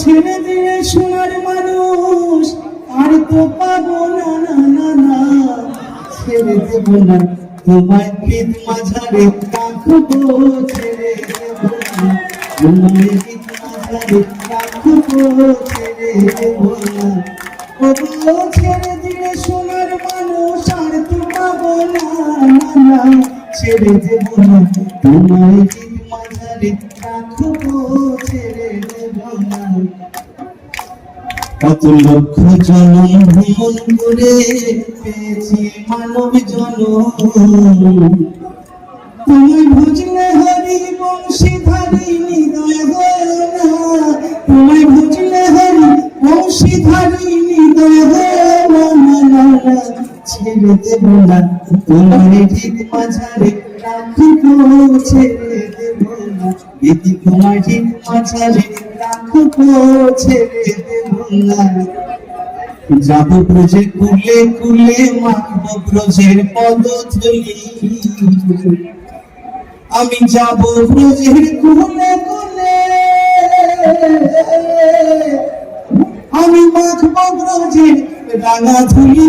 ছেড়ে দিয়ে সোনার মানুষ আর তো পাবো না না না না ছেড়ে দেব না তোমায় পিত মাঝারে রাখব ছেড়ে দেব না তোমায় পিত মাঝারে রাখব ছেড়ে দেব না ছেড়ে ছেড়ে দেব না। তোমায় পিত মাঝারে ছেড়ে দেব না। কত লক্ষ জনম ভ্রমণ করে পেয়েছি মানব জনম। তুমি বুঝলে হরি বংশীধারী হৃদয় হয় না। তুমি বুঝলে হরি বংশীধারী হৃদয় হয় না। ছেড়ে না তোমার মাঝারে যাব ব্রজে কুলে কুলে, মাখব ব্রজের আমি যাব ব্রজের কুলে কুলে। আমি মাখব ব্রজের রাঙা ধুলি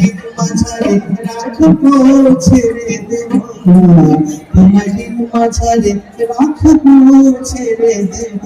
গীত মাঝারে রাখব ছেড়ে দেব। না গীত মাঝারে রাখব ছেড়ে দেব।